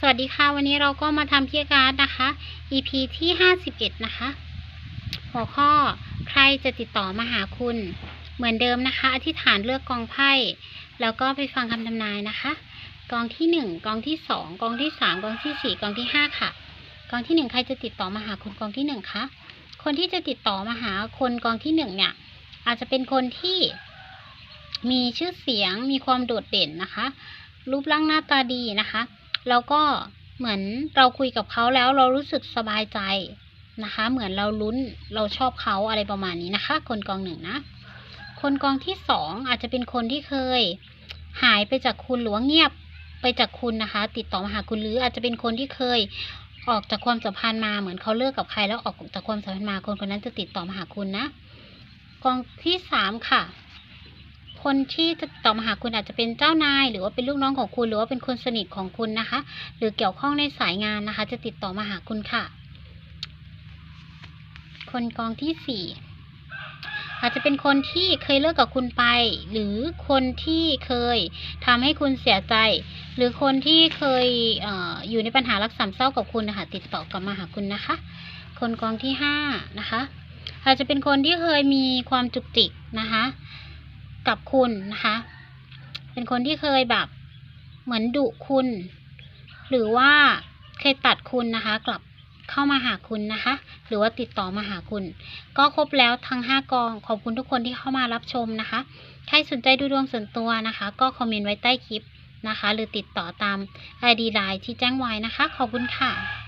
สวัสดีค่ะ วันนี้เราก็มาทำเพียการ์ดนะคะ EP ที่ 51 นะคะ หัวข้อใครจะติดต่อมาหาคุณ เหมือนเดิมนะคะ อธิษฐานเลือกกองไพ่ แล้วก็ไปฟังคำทำนายนะคะ กองที่ 1 กองที่ 2 กองที่ 3 กองที่ 4 กองที่ 5 ค่ะ กองที่ 1 ใครจะติดต่อมาหาคุณกองที่ 1 คะ คนที่จะติดต่อมาหาคนกองที่ 1 เนี่ย อาจจะเป็นคนที่มีชื่อเสียง มีความโดดเด่นนะคะ รูปร่างหน้าตาดีนะคะ แล้วก็เหมือนเราคุยกับเขาแล้วเรารู้สึกสบายใจนะคะ เหมือนเราลุ้นเราชอบเขาอะไรประมาณนี้นะคะ คนกองหนึ่งนะ คนกองที่สองอาจจะเป็นคนที่เคย หายไปจากคุณหรือว่าเงียบไปจากคุณนะคะ ติดต่อมาหาคุณหรืออาจจะเป็นคนที่เคยออกจากความสัมพันธ์มาเหมือนเขาเลิกกับใครแล้วออกจากความสัมพันธ์มาคนคนนั้นจะติดต่อมาหาคุณนะ กองที่สามค่ะ คนที่จะต่อมาหาคุณอาจจะเป็นเจ้านาย หรือว่าเป็นลูกน้องของคุณ หรือว่าเป็นคนสนิทของคุณนะคะ หรือเกี่ยวข้องในสายงานนะคะ จะติดต่อมาหาคุณค่ะ คนกองที่สี่อาจจะเป็นคนที่เคยเลิกกับคุณไป หรือคนที่เคยทำให้คุณเสียใจ หรือคนที่เคยเอออยู่ในปัญหารักสามเศร้ากับคุณนะคะติดต่อกลับมาหาคุณนะคะ คนกองที่ห้านะคะ อาจจะเป็นคนที่เคยมีความจุกจิกนะคะ กับคุณนะคะ เป็นคนที่เคยแบบเหมือนดุคุณ หรือว่าเคยตัดคุณนะคะ กลับเข้ามาหาคุณนะคะ หรือว่าติดต่อมาหาคุณ ก็ครบแล้วทั้ง 5 กอง ขอบคุณทุกคนที่เข้ามารับชมนะคะ ใครสนใจดูดวงส่วนตัวนะคะ ก็คอมเมนต์ไว้ใต้คลิปนะคะ หรือติดต่อตาม ID ไลน์ที่แจ้งไว้นะคะ ขอบคุณค่ะ